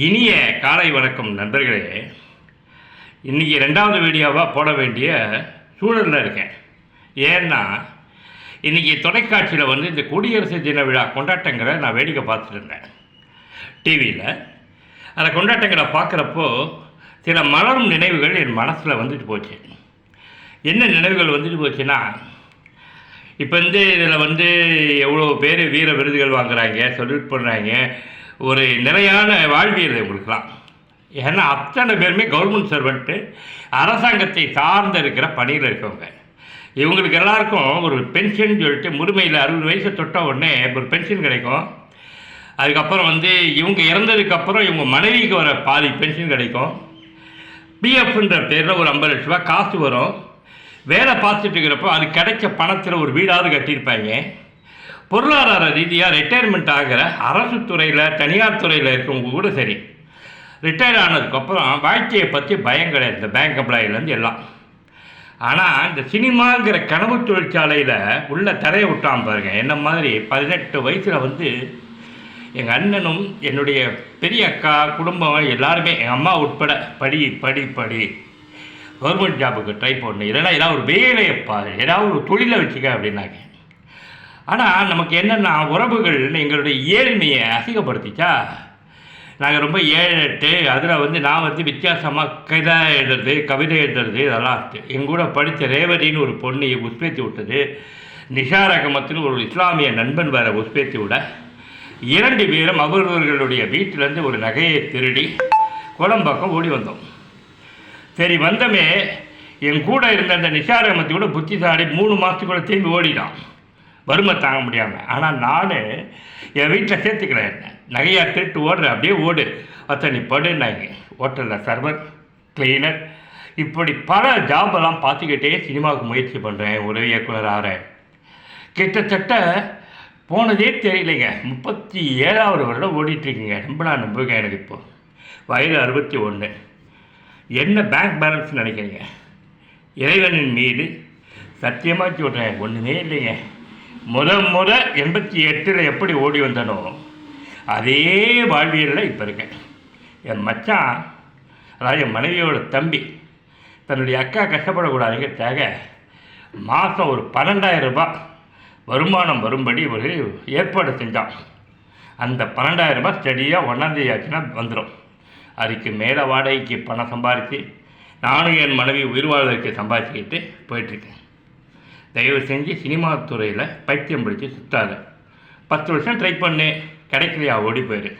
இனிய காலை வணக்கம் நண்பர்களே. இன்றைக்கி ரெண்டாவது வீடியோவாக போட வேண்டிய சூழலில் இருக்கேன். ஏன்னா இன்றைக்கி தொலைக்காட்சியில் வந்து இந்த குடியரசு தின விழா கொண்டாட்டங்களை நான் வேடிக்கை பார்த்துட்டு இருந்தேன். டிவியில் அந்த கொண்டாட்டங்களை பார்க்குறப்போ சில மலரும் நினைவுகள் என் மனசில் வந்துட்டு போச்சு. என்ன நினைவுகள் வந்துட்டு போச்சுன்னா இப்போ வந்து இதில் வந்து எவ்வளோ பேர் வீர விருதுகள் வாங்குகிறாங்க சொல்யூட் பண்ணுறாங்க ஒரு நிலையான வாழ்வியல் இவங்களுக்குலாம் ஏன்னா அத்தனை பேருமே கவர்மெண்ட் சர்வெண்ட்டு அரசாங்கத்தை சார்ந்து இருக்கிற பணியில் இருக்கவங்க. இவங்களுக்கு எல்லாருக்கும் ஒரு பென்ஷன் சொல்லிட்டு முழுமையில் அறுபது வயசு தொட்ட உடனே ஒரு பென்ஷன் கிடைக்கும். அதுக்கப்புறம் வந்து இவங்க இறந்ததுக்கப்புறம் இவங்க மனைவிக்கு வர பாதி பென்ஷன் கிடைக்கும். பிஎஃப்ன்ற பேரில் ஒரு ஐம்பது லட்ச ரூபா காசு வரும். வேலை பார்த்துட்டு இருக்கிறப்போ அது கிடைச்ச பணத்தில் ஒரு வீடாவது கட்டியிருப்பாங்க. பொருளாதார ரீதியாக ரிட்டையர்மெண்ட் ஆகிற அரசு துறையில் தனியார் துறையில் இருக்கவங்க கூட சரி. ரிட்டையர் ஆனதுக்கப்புறம் வாழ்க்கையை பற்றி பயம் கிடையாது. இந்த பேங்க் எம்ப்ளாயிலேருந்து எல்லாம். ஆனால் இந்த சினிமாங்கிற கனவு தொழிற்சாலையில் உள்ள தரையை விட்டான் பாருங்க. என்ன மாதிரி பதினெட்டு வயசில் வந்து எங்கள் அண்ணனும் என்னுடைய பெரிய அக்கா குடும்பம் எல்லாருமே எங்கள் அம்மா உட்பட படி படி படி கவர்மெண்ட் ஜாபுக்கு ட்ரை பண்ணு. இல்லைன்னா ஏதாவது ஒரு வேலையை பாரு. ஏதாவது ஒரு தொழிலை வச்சுக்க அப்படின்னாங்க. ஆனால் நமக்கு என்னென்னா உறவுகள் எங்களுடைய ஏழ்மையை அசிங்கப்படுத்திச்சா நாங்கள் ரொம்ப ஏழட்டு அதில் வந்து நான் வந்து வித்தியாசமாக கதை எழுதுறது கவிதை எழுதுறது இதெல்லாம் இருக்குது எங்கூட படித்த ரேவதின்னு ஒரு பொண்ணு உஸ்பேத்தி விட்டது. நிஷாரகமத்துன்னு ஒரு இஸ்லாமிய நண்பன் வேற உஸ்பேத்தி விட. இரண்டு பேரும் அவர்களுடைய வீட்டிலேருந்து ஒரு நகையை திருடி குளம்பக்கம் ஓடி வந்தோம். சரி வந்தமே என் கூட இருந்த அந்த நிஷாரகமத்தை கூட புத்திசாலி மூணு மாதத்துக்குள்ளே திரும்பி ஓடினான் வறுமை தாங்க முடியாமல் ஆனால் நான் என் வீட்டில் சேர்த்துக்கல என்ன. நகையாக திருட்டு ஓடுற அப்படியே ஓடு. அத்தனை நீ படுனாங்க ஹோட்டலில் சர்வர் கிளீனர் இப்படி பல ஜாபெல்லாம் பார்த்துக்கிட்டே சினிமாவுக்கு முயற்சி பண்ணுறேன் உதவி இயக்குனர் ஆகிறேன் கிட்டத்தட்ட போனதே தெரியலைங்க. முப்பத்தி ஏழாவது வருடம் ஓடிட்டுருக்குங்க. ரொம்ப நான் நம்புகிறேன் எனக்கு இப்போது வயது அறுபத்தி ஒன்று என்ன பேங்க் பேலன்ஸ் நினைக்கிறீங்க? இறைவனின் மீது சத்தியமாக சொல்கிறேன் ஒன்றுமே இல்லைங்க. முத முத எண்பத்தி எட்டில் எப்படி ஓடி வந்தனோ அதே வாழ்வியலில் இப்போ இருக்கேன். என் மச்சான் அதாவது என் மனைவியோட தம்பி தன்னுடைய அக்கா கஷ்டப்படக்கூடாதுங்கிறதுக்காக மாதம் ஒரு பன்னெண்டாயிரம் ரூபாய் வருமானம் வரும்படி ஒரு ஏற்பாடு செஞ்சான். அந்த பன்னெண்டாயிரம் ரூபாய் ஸ்டடியாக ஒன்றாந்தேதி ஆச்சுன்னா வந்துடும் அதுக்கு மேலே வாடகைக்கு பணம் சம்பாதிச்சு நானும் என் மனைவி உயிர் வாழ்வதற்கு சம்பாதிச்சுக்கிட்டு போயிட்டுருக்கேன் தயவு செஞ்சு சினிமா துறையில் பைத்தியம் பிடிச்சி சுற்றாத பத்து வருஷம் ட்ரை பண்ணு கிடைக்கலையா ஓடி போயிரு.